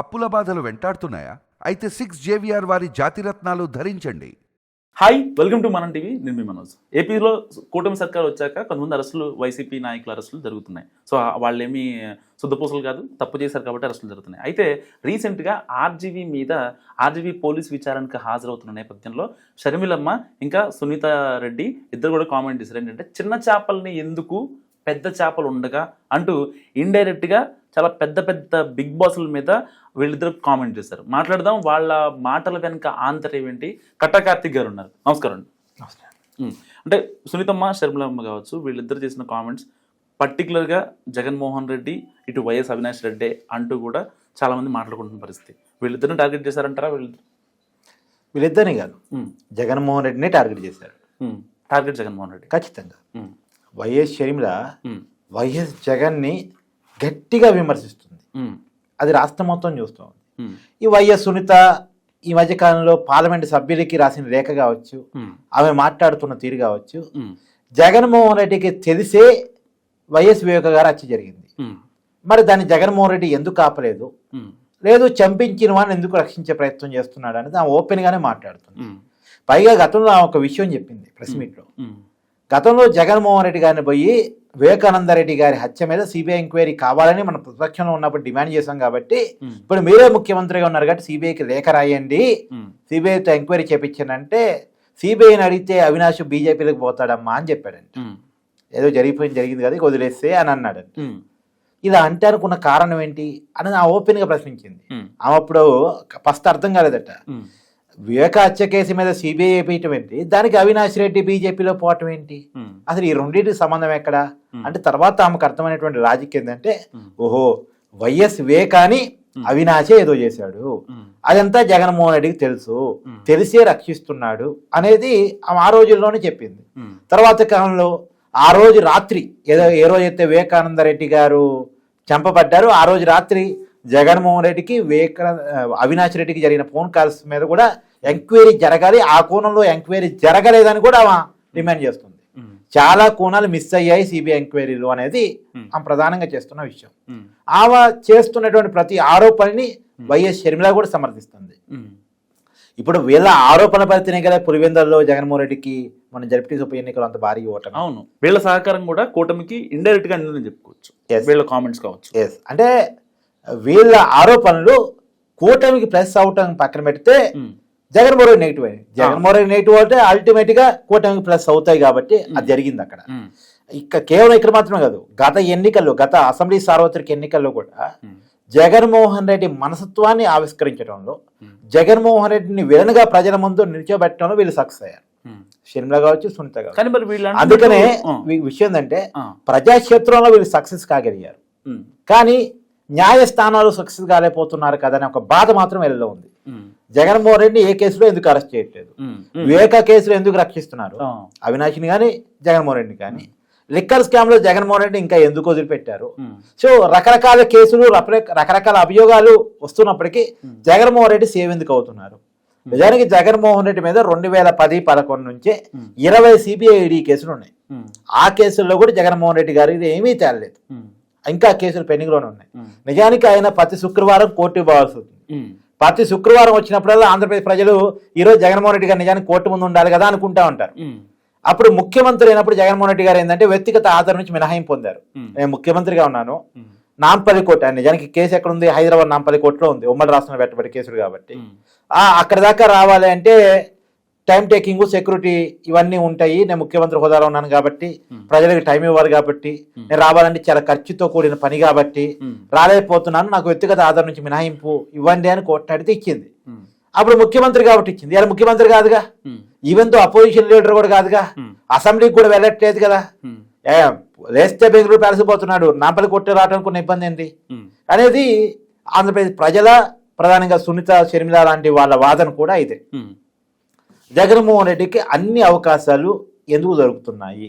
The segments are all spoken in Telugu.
అప్పుల బాధలు వెంటాడుతున్నాయా? అయితే సిక్స్ జేవిఆర్ వారి జాతిరత్నాలు ధరించండి. Hi welcome to Manam TV నేను మీ మనోజ్. ఏపీలో కూటమి సర్కార్ వచ్చాక కొంతమంది అరెస్టులు వైసీపీ నాయకుల అరెస్టులు జరుగుతున్నాయి. సో వాళ్ళేమి శుద్ధపూసలు కాదు తప్పు చేశారు కాబట్టి అరెస్టులు జరుగుతున్నాయి. అయితే రీసెంట్గా ఆర్జీవీ మీద ఆర్జీవీ పోలీస్ విచారణకు హాజరవుతున్న నేపథ్యంలో షర్మిలమ్మ ఇంకా సునీత రెడ్డి ఇద్దరు కూడా కామెంట్ చేశారు. ఏంటంటే చిన్న చేపల్ని ఎందుకు పెద్ద చేపలు ఉండగా అంటూ ఇండైరెక్ట్గా చాలా పెద్ద పెద్ద బిగ్ బాసుల మీద వీళ్ళిద్దరు కామెంట్ చేశారు. మాట్లాడదాం వాళ్ళ మాటల వెనుక ఆంతర్యం ఏంటి? కట్టా కార్తిక్ గారు ఉన్నారు. నమస్కారం. అంటే సునీతమ్మ శర్మలమ్మ కావచ్చు వీళ్ళిద్దరు చేసిన కామెంట్స్ పర్టికులర్గా జగన్మోహన్ రెడ్డి ఇటు వైఎస్ అవినాష్ రెడ్డి అంటూ కూడా చాలా మంది మాట్లాడుకుంటున్న పరిస్థితి. వీళ్ళిద్దరిని టార్గెట్ చేశారంటారా వీళ్ళిద్దరు? వీళ్ళిద్దరిని కాదు. జగన్మోహన్ రెడ్డిని టార్గెట్ చేశారు. టార్గెట్ జగన్మోహన్ రెడ్డి. ఖచ్చితంగా. వైఎస్ షర్మిల. వైఎస్ జగన్ని గట్టిగా విమర్శిస్తుంది. అది రాష్ట్రం మొత్తం చూస్తుంది ఉమ్. ఈ వైఎస్ సునీత ఈ మధ్యకాలంలో పార్లమెంట్ సభ్యులకి రాసిన లేఖ కావచ్చు. ఆమె మాట్లాడుతున్న తీరు కావచ్చు. జగన్మోహన్ రెడ్డికి తెలిసే వైఎస్ వివేక గారు హత్య జరిగింది. మరి దాన్ని జగన్మోహన్ రెడ్డి ఎందుకు ఆపలేదు ఉమ్. లేదు చంపించిన వాడిని ఎందుకు రక్షించే ప్రయత్నం చేస్తున్నాడు అనేది ఆమె ఓపెన్గానే మాట్లాడుతుంది. పైగా గతంలో ఆమె ఒక విషయం చెప్పింది ప్రెస్ మీట్లో. గతంలో జగన్మోహన్ రెడ్డి గారిని పోయి వివేకానంద రెడ్డి గారి హత్య మీద సిబిఐ ఎంక్వైరీ కావాలని మనం ప్రతిపక్షంలో ఉన్నప్పుడు డిమాండ్ చేశాం కాబట్టి. ఇప్పుడు మీరే ముఖ్యమంత్రిగా ఉన్నారు కాబట్టి సిబిఐకి లేఖ రాయండి. సిబిఐతో ఎంక్వైరీ చేపించానంటే సిబిఐని అడిగితే అవినాష్ బీజేపీలోకి పోతాడమ్మా అని చెప్పాడంట ఉమ్. ఏదో జరిగిపోయింది జరిగింది కదా వదిలేస్తే అని అన్నాడు ఉమ్. ఇలా అంటే అనుకున్న కారణం ఏంటి అని ఆ ఓపెన్గా ప్రశ్నించింది. ఆమె అప్పుడు ఫస్ట్ అర్థం కాలేదట. వివేక హత్య కేసు మీద సిబిఐ వేయటం ఏంటి దానికి అవినాష్ రెడ్డి బీజేపీలో పోవటం ఏంటి. అసలు ఈ రెండింటికి సంబంధం ఎక్కడ. అంటే తర్వాత ఆమెకు అర్థమైనటువంటి లాజిక్ ఏంటంటే. ఓహో వైఎస్ వివేకాని అవినాశే ఏదో చేశాడు. అదంతా జగన్మోహన్ రెడ్డికి తెలుసు. తెలిసే రక్షిస్తున్నాడు అనేది ఆ రోజుల్లోనే చెప్పింది. తర్వాత కాలంలో ఆ రోజు రాత్రి ఏదో ఏ రోజైతే వివేకానంద రెడ్డి గారు చంపబడ్డారు ఆ రోజు రాత్రి జగన్మోహన్ రెడ్డికి వివేక అవినాష్ రెడ్డికి జరిగిన ఫోన్ కాల్స్ మీద కూడా ఎంక్వైరీ జరగాలి ఆ కోణంలో ఎంక్వైరీ జరగలేదని కూడా ఆమె డిమాండ్ చేస్తుంది. చాలా కోణాలు మిస్ అయ్యాయి సిబిఐ ఎంక్వైరీలు అనేది. ఆమె ప్రధానంగా చేస్తున్న విషయం. ఆమె చేస్తున్నటువంటి ప్రతి ఆరోపణని వైఎస్ షర్మిల కూడా సమర్థిస్తుంది. ఇప్పుడు వీళ్ళ ఆరోపణ పరిధినే కదా పులివెందులలో జగన్మోహన్ రెడ్డికి మన జడ్పీ ఉప ఎన్నికలు అంత భారీ ఓటమి అవును వీళ్ళ సహకారం కూడా కూటమికి ఇండైరెక్ట్గా చెప్పుకోవచ్చు. వీళ్ళ కామెంట్స్ కావచ్చు ఎస్ అంటే వీళ్ళ ఆరోపణలు కూటమికి ప్లస్ అవటం పక్కన పెడితే. జగన్మోహన్ రెడ్డి నెగిటివ్ అయింది జగన్మోహన్ రెడ్డి నెగిటివ్ అంటే అల్టిమేట్గా కూటమికి ప్లస్ అవుతాయి కాబట్టి అది జరిగింది అక్కడ. ఇక కేవలం ఇక్కడ మాత్రమే కాదు గత ఎన్నికల్లో గత అసెంబ్లీ సార్వత్రిక ఎన్నికల్లో కూడా. జగన్మోహన్ రెడ్డి మనసత్వాన్ని ఆవిష్కరించడంలో. జగన్మోహన్ రెడ్డిని విలన్గా ప్రజల ముందు నిల్చోబెట్టడంలో వీళ్ళు సక్సెస్ అయ్యారు. షర్మిల కావచ్చు సునీత కావచ్చు అందుకనే విషయం ఏంటంటే. ప్రజాక్షేత్రంలో వీళ్ళు సక్సెస్ కాగలిగారు. కానీ న్యాయస్థానాలు సక్సెస్ కాలేకపోతున్నారు కదా అనే ఒక బాధ మాత్రం వీళ్ళలో ఉంది. జగన్మోహన్ రెడ్డి ఏ కేసులో ఎందుకు అరెస్ట్ చేయట్లేదు. వివేక కేసులో ఎందుకు రక్షిస్తున్నారు. అవినాష్ని కానీ జగన్మోహన్ రెడ్డిని కానీ లిక్కర్ స్కామ్లో జగన్మోహన్ రెడ్డి ఇంకా ఎందుకు వదిలిపెట్టారు. సో రకరకాల కేసులు రకరక- రకరకాల అభియోగాలు వస్తున్నప్పటికీ జగన్మోహన్ రెడ్డి సేవ్ ఎందుకు అవుతున్నారు నిజానికి జగన్మోహన్ రెడ్డి మీద రెండు వేల పది పదకొండు నుంచే. ఇరవై సిబిఐడి కేసులు ఉన్నాయి. ఆ కేసుల్లో కూడా జగన్మోహన్ రెడ్డి గారి ఏమీ తేలలేదు. ఇంకా కేసులు పెండింగ్లోనే ఉన్నాయి. నిజానికి ఆయన ప్రతి శుక్రవారం కోర్టుకు పోవాల్సి ఉంటుంది ఉమ్. ప్రతి శుక్రవారం వచ్చినప్పుడల్లా ఆంధ్రప్రదేశ్ ప్రజలు ఈరోజు జగన్మోహన్ రెడ్డి గారు నిజానికి కోర్టు ముందు ఉండాలి కదా అనుకుంటా ఉంటారు. అప్పుడు ముఖ్యమంత్రి అయినప్పుడు జగన్మోహన్ రెడ్డి గారు ఏంటంటే వ్యక్తిగత ఆధారం నుంచి మినహాయింపు పొందారు. నేను ముఖ్యమంత్రిగా ఉన్నాను. నాంపల్లి కోర్టు ఆయన నిజానికి కేసు ఎక్కడ ఉంది హైదరాబాద్ నాంపల్లి కోర్టులో ఉంది. ఉమ్మడి రాష్ట్రంలో పెట్టబడి కేసులు కాబట్టి. అక్కడ దాకా రావాలి అంటే టైం టేకింగ్ సెక్యూరిటీ ఇవన్నీ ఉంటాయి. నేను ముఖ్యమంత్రి హోదాలో ఉన్నాను కాబట్టి ప్రజలకు టైం ఇవ్వాలి కాబట్టి నేను రావాలంటే చాలా ఖర్చుతో కూడిన పని కాబట్టి ఉమ్. రాలేకపోతున్నాను. నాకు వ్యక్తిగత ఆధారం నుంచి మినహాయింపు ఇవ్వండి అని కోర్టు అడిగితే ఇచ్చింది. అప్పుడు ముఖ్యమంత్రి కాబట్టి ఇచ్చింది. ఇలా ముఖ్యమంత్రి కాదుగా. ఈవెన్తో అపోజిషన్ లీడర్ కూడా కాదుగా. అసెంబ్లీకి కూడా వెళ్ళట్లేదు కదా. లేస్తే బెంగళూరు కలిసిపోతున్నాడు నాంపల్లి కొట్టి రావడానికి ఉన్న ఇబ్బంది ఏంటి. అనేది ఆంధ్రప్రదేశ్ ప్రజల ప్రధానంగా సునీత షర్మిల లాంటి వాళ్ళ వాదన కూడా ఇదే. జగన్మోహన్ రెడ్డికి అన్ని అవకాశాలు ఎందుకు దొరుకుతున్నాయి.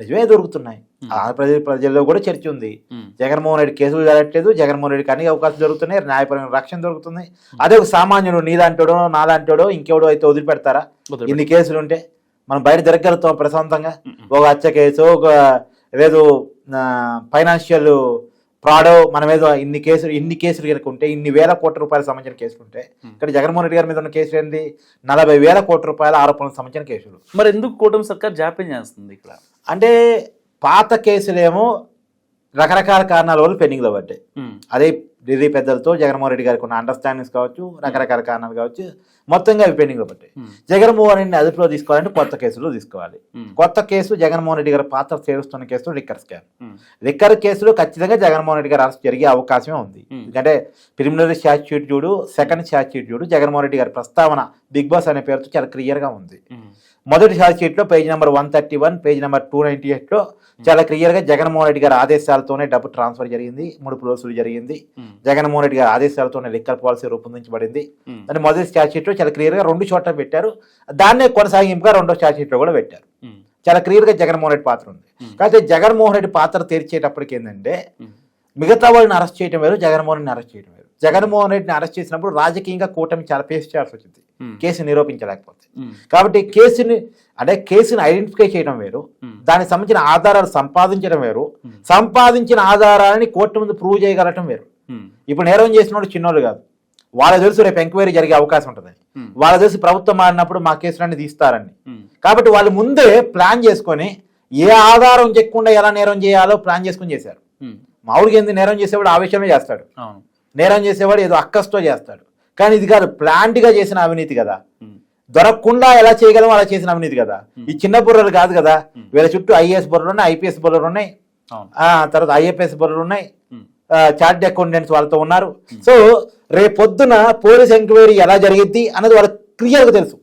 నిజమే దొరుకుతున్నాయి. ఆంధ్రప్రదేశ్ ప్రజల్లో కూడా చర్చ ఉంది. జగన్మోహన్ రెడ్డి కేసులు జరగట్లేదు. జగన్మోహన్ రెడ్డికి అన్ని అవకాశాలు దొరుకుతున్నాయి. న్యాయపరమైన రక్షణ దొరుకుతుంది. అదే ఒక సామాన్యుడు నీలాంటోడో నాలాంటోడో ఇంకెవడో అయితే వదిలిపెడతారా. ఇన్ని కేసులు ఉంటే మనం బయట జరగలుగుతాం ప్రశాంతంగా. ఒక హత్య కేసు ఒక లేదు ఫైనాన్షియల్ ఫ్రాడ్ మన మీద ఇన్ని కేసులు ఇన్ని కేసులు కనుక ఉంటే ఇన్ని వేల కోట్ల రూపాయలకు సంబంధించిన కేసులు ఉంటే ఇక్కడ జగన్మోహన్ రెడ్డి గారి మీద ఉన్న కేసులు ఏంది? నలభై వేల కోట్ల రూపాయల ఆరోపణలకు సంబంధించిన కేసులు. మరి ఎందుకు కూటమి సర్కార్ జాప్యం చేస్తుంది ఇక్కడ? అంటే పాత కేసులేమో రకరకాల కారణాల వల్ల పెండింగ్లో పడ్డాయి. అదే ఢిల్లీ పెద్దలతో జగన్మోహన్ రెడ్డి గారికి ఉన్న అండర్స్టాండింగ్స్ కావచ్చు రకరకాల కారణాలు కావచ్చు మొత్తంగా అవి పెండింగ్లో పడ్డాయి. ఉమ్, జగన్మోహన్ రెడ్డిని అదుపులో తీసుకోవాలంటే కొత్త కేసులు తీసుకోవాలి. ఉమ్, కొత్త కేసు జగన్మోహన్ రెడ్డి గారి పాత్ర చేరుస్తున్న case liquor scam. Um, liquor కేసులో ఖచ్చితంగా జగన్మోహన్ రెడ్డి గారు అరెస్ట్ జరిగే అవకాశమే ఉంది. Hmm. ఎందుకంటే ప్రిలిమినరీ స్టాచ్యూట్ చూడు సెకండ్ స్టాచ్యూట్ చూడు జగన్మోహన్ రెడ్డి గారి ప్రస్తావన బిగ్ బాస్ అనే పేరుతో చాలా క్లియర్గా ఉంది. మొదటి ఛార్జ్షీట్లో page number one thirty one page number two ninety ఎయిట్లో చాలా క్లియర్గా జగన్మోహన్ రెడ్డి గారి ఆదేశాలతోనే డబ్బు ట్రాన్స్ఫర్ జరిగింది మూడు వసూలు జరిగింది. జగన్మోహన్ రెడ్డి గారి ఆదేశాలతోనే లిక్కర్ పాలసీ రూపొందించబడింది. దాని మొదటి స్టాచ్యూట్లో చాలా క్లియర్గా రెండు చోట్ల పెట్టారు. దాన్నే కొనసాగింపుగా రెండో స్టాచ్యూట్లో కూడా పెట్టారు. చాలా క్లియర్గా జగన్మోహన్ రెడ్డి పాత్ర ఉంది. కాకపోతే జగన్మోహన్ రెడ్డి పాత్ర తీర్చేటప్పటికి ఏంటంటే మిగతా వాళ్ళని అరెస్ట్ చేయడం వేరు జగన్మోహన్ రెడ్డిని అరెస్ట్ చేయడం వేరు. జగన్మోహన్ రెడ్డిని అరెస్ట్ చేసినప్పుడు రాజకీయంగా కూటమి చాలా ఫేస్ చేయాల్సి వచ్చింది. కేసు నిరూపించలేకపోతే. కాబట్టి కేసుని అంటే కేసుని ఐడెంటిఫై చేయడం వేరు. దానికి సంబంధించిన ఆధారాలు సంపాదించడం వేరు. సంపాదించిన ఆధారాలని కోర్టు ముందు ప్రూవ్ చేయగలటం వేరు. ఇప్పుడు నేరం చేసిన వాళ్ళు చిన్నోళ్ళు కాదు. వాళ్ళ తెలుసు రేపు ఎంక్వైరీ జరిగే అవకాశం ఉంటుందని వాళ్ళ తెలిసి ప్రభుత్వం మారినప్పుడు మా కేసులన్నీ తీస్తారని. కాబట్టి వాళ్ళు ముందే ప్లాన్ చేసుకొని ఏ ఆధారం చెక్కకుండా ఎలా నేరం చేయాలో ప్లాన్ చేసుకొని చేశారు. మామూలుగా ఏంది నేరం చేసేవాడు ఆవేశమే చేస్తాడు. నేరం చేసేవాడు ఏదో అక్కస్తో చేస్తాడు. కానీ ఇది కాదు ప్లాంట్గా చేసిన అవినీతి కదా. దొరకకుండా ఎలా చేయగలం అలా చేసిన అవినీతి కదా. ఈ చిన్న బుర్రలు కాదు కదా. వీళ్ళ చుట్టూ ఐఏఎస్ బుర్రలు ఉన్నాయి ఐపీఎస్ బుర్రలు ఉన్నాయి. తర్వాత ఐఎఫ్ఎస్ బుర్రలు ఉన్నాయి. చార్ట్ అకౌంటెంట్స్ వాళ్ళతో ఉన్నారు. సో రేపొద్దున పోలీస్ ఎంక్వైరీ ఎలా జరిగిద్ది అన్నది వాళ్ళకి క్లియర్గా తెలుసు.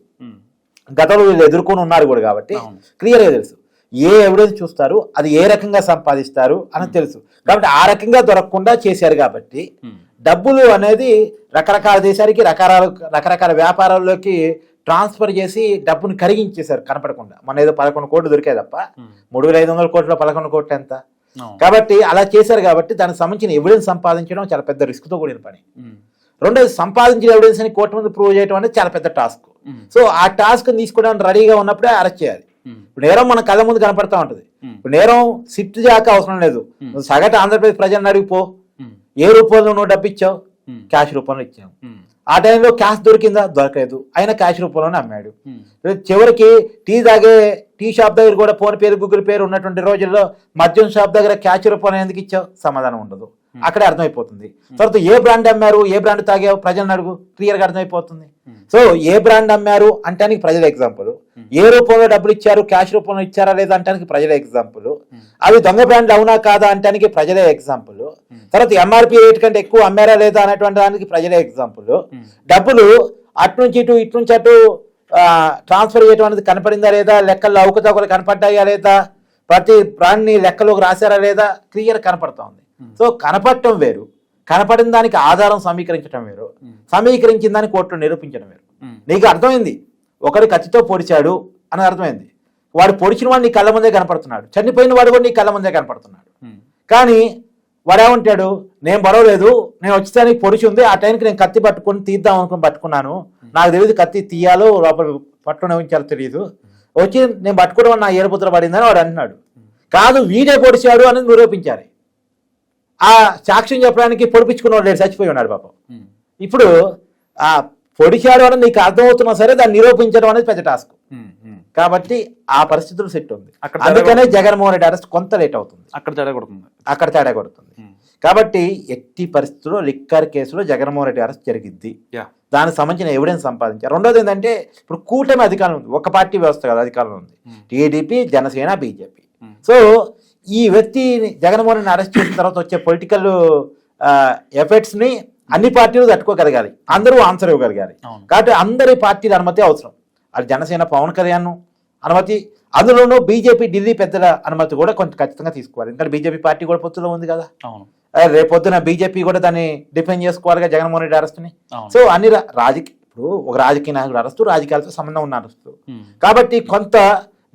గతంలో వీళ్ళు ఎదుర్కొని ఉన్నారు కూడా కాబట్టి. క్లియర్గా తెలుసు. ఏ ఎవిడెన్స్ చూస్తారు అది ఏ రకంగా సంపాదిస్తారు అన్నది తెలుసు. కాబట్టి ఆ రకంగా దొరకకుండా చేశారు కాబట్టి డబ్బులు అనేది రకరకాల దేశాలకి రకరకాల రకరకాల వ్యాపారాల్లోకి ట్రాన్స్ఫర్ చేసి డబ్బును కరిగించేశారు కనపడకుండా. మన ఏదో పదకొండు కోట్లు దొరికాయి తప్ప. మూడు వేల ఐదు వందల కోట్ల పదకొండు కోట్లు ఎంత? కాబట్టి అలా చేశారు కాబట్టి దానికి సంబంధించిన ఎవిడెన్స్ సంపాదించడం చాలా పెద్ద రిస్క్తో కూడిన పని. రెండోది సంపాదించిన ఎవిడెన్స్ అని కోర్టు ముందు ప్రూవ్ చేయడం అనేది చాలా పెద్ద టాస్క్ సో ఆ టాస్క్ తీసుకోవడానికి రెడీగా ఉన్నప్పుడే అరెస్ట్ చేయాలి. నేరం మన కళ్ళ ముందు కనపడతా ఉంటుంది. నేరం సిట్ జాక అవసరం లేదు. సగటు ఆంధ్రప్రదేశ్ ప్రజలను అడిగిపో ఏ రూపంలో నువ్వు డబ్బు ఇచ్చావు? క్యాష్ రూపంలో ఇచ్చావు. ఆ టైంలో క్యాష్ దొరికిందా? దొరకలేదు. అయినా క్యాష్ రూపంలోనే అమ్మాడు. చివరికి టీ తాగే టీ షాప్ దగ్గర కూడా ఫోన్ పేరు గూగుల్ పేరు ఉన్నటువంటి రోజుల్లో మద్యం షాప్ దగ్గర క్యాష్ రూపంలో ఎందుకు ఇచ్చావు? సమాధానం ఉండదు. అక్కడే అర్థమైపోతుంది. తర్వాత ఏ బ్రాండ్ అమ్మారు ఏ బ్రాండ్ తాగావు ప్రజలను అడుగు క్లియర్గా అర్థమైపోతుంది. ఉమ్, సో ఏ బ్రాండ్ అమ్మారు అంటానికి ప్రజల ఎగ్జాంపుల్. ఏ రూపంలో డబ్బులు ఇచ్చారు క్యాష్ రూపంలో ఇచ్చారా లేదా అంటానికి ప్రజల ఎగ్జాంపుల్. అవి దొంగ బ్రాండ్లు అవునా కాదా అంటానికి ప్రజలే ఎగ్జాంపుల్. తర్వాత ఎంఆర్పి రేట్ కంటే ఎక్కువ అమ్మారా లేదా అనేటువంటి దానికి ప్రజలే ఎగ్జాంపుల్. డబ్బులు అటు నుంచి ఇటు ఇటు నుంచి అటు ట్రాన్స్ఫర్ చేయడం అనేది కనపడిందా లేదా లెక్కల్లో అవకతవకలు కనపడ్డాయా లేదా ప్రతి బ్రాండ్ని లెక్కలోకి రాశారా లేదా క్లియర్ కనపడతా ఉంది. సో కనపడటం వేరు. కనపడిన దానికి ఆధారం సమీకరించడం వేరు. సమీకరించిన దాన్ని కోర్టులో నిరూపించడం వేరు. ఉమ్, నీకు అర్థమైంది? ఒకడు కత్తితో పొడిచాడు అని అర్థమైంది. వాడు పొడిచిన వాడు నీ కళ్ళ ముందే కనపడుతున్నాడు. చనిపోయిన వాడు కూడా నీ కళ్ళ ముందే కనపడుతున్నాడు. కానీ వాడు ఏమంటాడు నేను బరవలేదు. నేను వచ్చేదానికి పొడిచి ఉంది. ఆ టైంకి నేను కత్తి పట్టుకొని తీద్దాం అనుకుని పట్టుకున్నాను. నాకు తెలియదు కత్తి తీయాలో లోపల పట్టుకుని ఉంచాలో తెలియదు వచ్చి నేను పట్టుకోవడం నా ఏరుపుత్ర పడిందని వాడు అంటున్నాడు. కాదు వీడే పొడిచాడు అని నిరూపించాలి. ఆ సాక్ష్యం చెప్పడానికి పొడిపించుకున్నవాడు లేడు చచ్చిపోయి ఉన్నాడు పాపం. ఇప్పుడు ఆ పొడిచాడు అని నీకు అర్థమవుతున్నా సరే దాన్ని నిరూపించడం అనేది పెద్ద టాస్క్. కాబట్టి ఆ పరిస్థితులు సెట్ ఉంది. అందుకనే జగన్మోహన్ రెడ్డి అరెస్ట్ కొంత లేట్ అవుతుంది. అక్కడ తేడా కొడుతుంది. అక్కడ తేడా కొడుతుంది. కాబట్టి ఎట్టి పరిస్థితుల్లో లిక్కర్ కేసులో జగన్మోహన్ రెడ్డి అరెస్ట్ జరిగింది దానికి సంబంధించిన ఎవిడెన్స్ సంపాదించారు. రెండోది ఏంటంటే ఇప్పుడు కూటమి అధికారం ఉంది. ఒక పార్టీ వ్యవస్థ కదా అధికారంలో ఉంది. TDP Janasena BJP. సో ఈ వ్యక్తిని జగన్మోహన్ రెడ్డిని అరెస్ట్ చేసిన తర్వాత వచ్చే పొలిటికల్ ఎఫెక్ట్స్ని అన్ని పార్టీలు తట్టుకోగలగాలి. అందరూ ఆన్సర్ ఇవ్వగలగాలి. కాబట్టి అందరి పార్టీల అనుమతి అవసరం. అది జనసేన పవన్ కళ్యాణ్ అనుమతి అందులోనూ బీజేపీ ఢిల్లీ పెద్దల అనుమతి కూడా కొంచెం ఖచ్చితంగా తీసుకోవాలి. ఎందుకంటే బీజేపీ పార్టీ కూడా పొత్తులో ఉంది కదా. అవును. రేపొద్దున బీజేపీ కూడా దాన్ని డిఫెండ్ చేసుకోవాలిగా జగన్మోహన్ రెడ్డి అరెస్ట్ని. సో అన్ని రాజకీయ ఇప్పుడు ఒక రాజకీయ నాయకుడు అరెస్టు రాజకీయాలతో సంబంధం ఉన్న అరెస్టు. కాబట్టి కొంత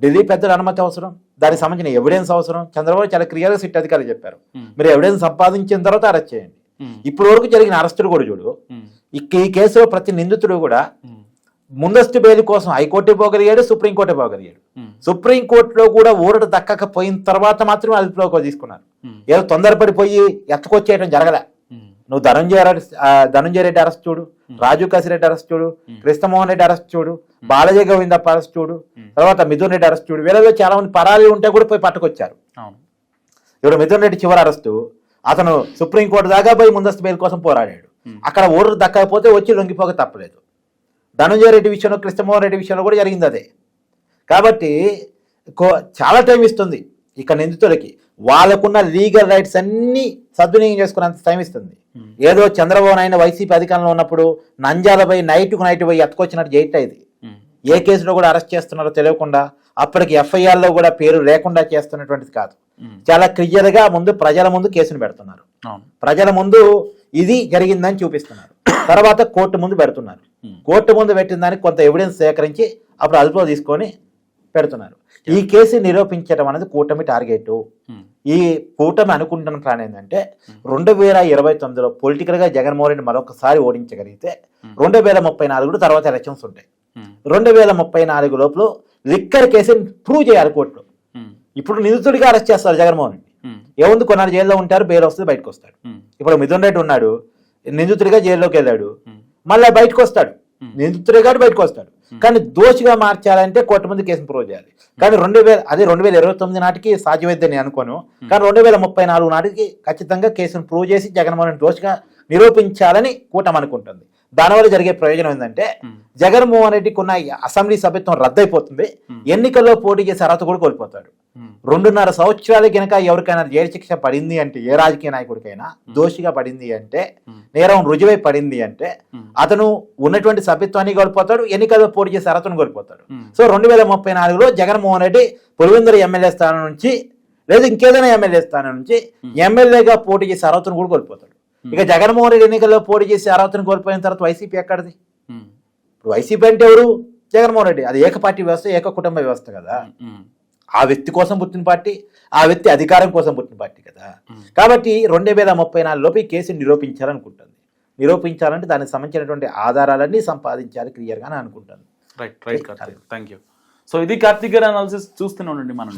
ఢిల్లీ పెద్దల అనుమతి అవసరం దానికి సంబంధించిన ఎవిడెన్స్ అవసరం. చంద్రబాబు చాలా క్లియర్గా సిట్ అధికారులు చెప్పారు. మీరు ఎవిడెన్స్ సంపాదించిన తర్వాత అరెస్ట్ చేయండి. ఇప్పటి వరకు జరిగిన అరెస్టులు కూడా చూడు ఈ కేసులో ప్రతి నిందితుడు కూడా ముందస్తు బెయిల్ కోసం హైకోర్టు పోగలిగాడు సుప్రీంకోర్టు పోగలిగాడు. సుప్రీంకోర్టులో కూడా ఊరట దక్కకపోయిన తర్వాత మాత్రమే అదుపులోకి తీసుకున్నారు. ఏదో తొందరపడిపోయి ఎత్తకొచ్చేయడం జరగలే. నువ్వు ధనంజయ అరెస్ట్ ధనంజయ రెడ్డి అరెస్ట్ చూడు రాజు కసిరెడ్డి అరెస్ట్ చూడు కృష్ణమోహన్ రెడ్డి అరెస్ట్ చూడు బాలజీ గోవిందప్ప అరెస్ట్ చూడు తర్వాత మిథున్ రెడ్డి అరెస్ట్ చూడు వీళ్ళలో చాలా మంది పరాలు ఉంటే కూడా పోయి పట్టుకొచ్చారు. ఇప్పుడు మిథున్ రెడ్డి చివరి అరెస్టు అతను సుప్రీంకోర్టు దాకా పోయి ముందస్తు బెయిల్ కోసం పోరాడాడు. అక్కడ ఓటర్ దక్కకపోతే వచ్చి లొంగిపోక తప్పలేదు. ధనంజయ రెడ్డి విషయంలో కృష్ణమోహన్ రెడ్డి విషయంలో కూడా జరిగింది అదే. కాబట్టి చాలా టైం ఇస్తుంది ఇక నిందితులకి. వాళ్ళకున్న లీగల్ రైట్స్ అన్ని సద్వినియోగం చేసుకున్నంత టైం ఇస్తుంది. ఏదో చంద్రబాబు నాయుడు వైసీపీ అధికారంలో ఉన్నప్పుడు నంజాలపై నైట్కు నైట్ పోయి ఎత్తుకొచ్చినట్టు చేయట ఇది. ఉమ్, ఏ కేసులో కూడా అరెస్ట్ చేస్తున్నారో తెలియకుండా అప్పటికి ఎఫ్ఐఆర్లో కూడా పేరు లేకుండా చేస్తున్నటువంటిది కాదు. ఉమ్, చాలా క్లియర్గా ముందు ప్రజల ముందు కేసును పెడుతున్నారు. ప్రజల ముందు ఇది జరిగిందని చూపిస్తున్నారు. తర్వాత కోర్టు ముందు పెడుతున్నారు. Hmm. కోర్టు ముందు పెట్టిన దానికి కొంత ఎవిడెన్స్ సేకరించి అప్పుడు అదుపులో తీసుకొని పెడుతున్నారు. ఈ కేసు నిరూపించడం అనేది కూటమి టార్గెట్. ఈ కూటమి అనుకుంటున్న ప్లాన్ ఏంటంటే రెండు వేల ఇరవై తొమ్మిదిలో పొలిటికల్గా జగన్మోహన్ రెడ్డి మరొకసారి ఓడించగలిగితే రెండు వేల ముప్పై నాలుగు తర్వాత ఎలక్షన్స్ ఉంటాయి. రెండు వేల ముప్పై నాలుగు లోపల లిక్కర్ కేసుని ప్రూవ్ చేయాలి కోర్టులో. ఉమ్, ఇప్పుడు నిందితుడిగా అరెస్ట్ చేస్తారు జగన్మోహన్ రెడ్డి. ఏముంది కొన్నాళ్ళు జైల్లో ఉంటారు బెయిల్ వస్తుంది బయటకు వస్తాడు. ఇప్పుడు మిథున్ రెడ్డి ఉన్నాడు నిందితుడిగా జైల్లోకి వెళ్ళాడు. మళ్ళీ బయటకు వస్తాడు. నిందితుడే కాదు బయటకు వస్తాడు. కానీ దోషిగా మార్చాలంటే కోర్టు ముందు కేసును ప్రూవ్ చేయాలి. కానీ రెండు వేల అదే రెండు వేల ఇరవై తొమ్మిది నాటికి సాధ్యమైద్దని నేను అనుకోను. కానీ రెండు వేల ముప్పై నాలుగు నాటికి ఖచ్చితంగా కేసును ప్రూవ్ చేసి జగన్మోహన్ రెడ్డి దోషిగా నిరూపించాలని కూటమి అనుకుంటుంది. దానివల్ల జరిగే ప్రయోజనం ఏంటంటే జగన్మోహన్ రెడ్డికి ఉన్న అసెంబ్లీ సభ్యత్వం రద్దయిపోతుంది. ఎన్నికల్లో పోటీ చేసే అర్హత కూడా కోల్పోతాడు. రెండున్నర సంవత్సరాలు కనుక ఎవరికైనా జైలు శిక్ష పడింది అంటే ఏ రాజకీయ నాయకుడికైనా దోషిగా పడింది అంటే నేరం రుజువై పడింది అంటే అతను ఉన్నటువంటి సభ్యత్వాన్ని కోల్పోతాడు ఎన్నికల్లో పోటీ చేసే అర్హతను కోల్పోతాడు. సో రెండు వేల ముప్పై నాలుగులో జగన్మోహన్ రెడ్డి పులివెందుల ఎమ్మెల్యే స్థానం నుంచి లేదా ఇంకేదైనా ఎమ్మెల్యే స్థానం నుంచి ఎమ్మెల్యేగా పోటీ చేసే అర్హతను కూడా కోల్పోతాడు. ఇక జగన్మోహన్ రెడ్డి ఎన్నికల్లో పోటీ చేసే అర్హతను కోల్పోయిన తర్వాత వైసీపీ ఎక్కడిది? ఇప్పుడు వైసీపీ అంటే ఎవరు? జగన్మోహన్ రెడ్డి. అది ఏక పార్టీ వ్యవస్థ ఏక కుటుంబ వ్యవస్థ కదా. ఆ వ్యక్తి కోసం పుట్టిన పార్టీ ఆ వ్యక్తి అధికారం కోసం పుట్టిన పార్టీ కదా. కాబట్టి రెండు వేల ముప్పై నాలుగు లోపు ఈ కేసుని నిరూపించాలనుకుంటుంది. నిరూపించాలంటే దానికి సంబంధించినటువంటి ఆధారాలన్నీ సంపాదించాలి క్లియర్గా అని అనుకుంటాను right right Karthik thank you so ఇది కార్తీక్ గారి అనాలిసిస్ చూస్తూనే ఉండండి మనం.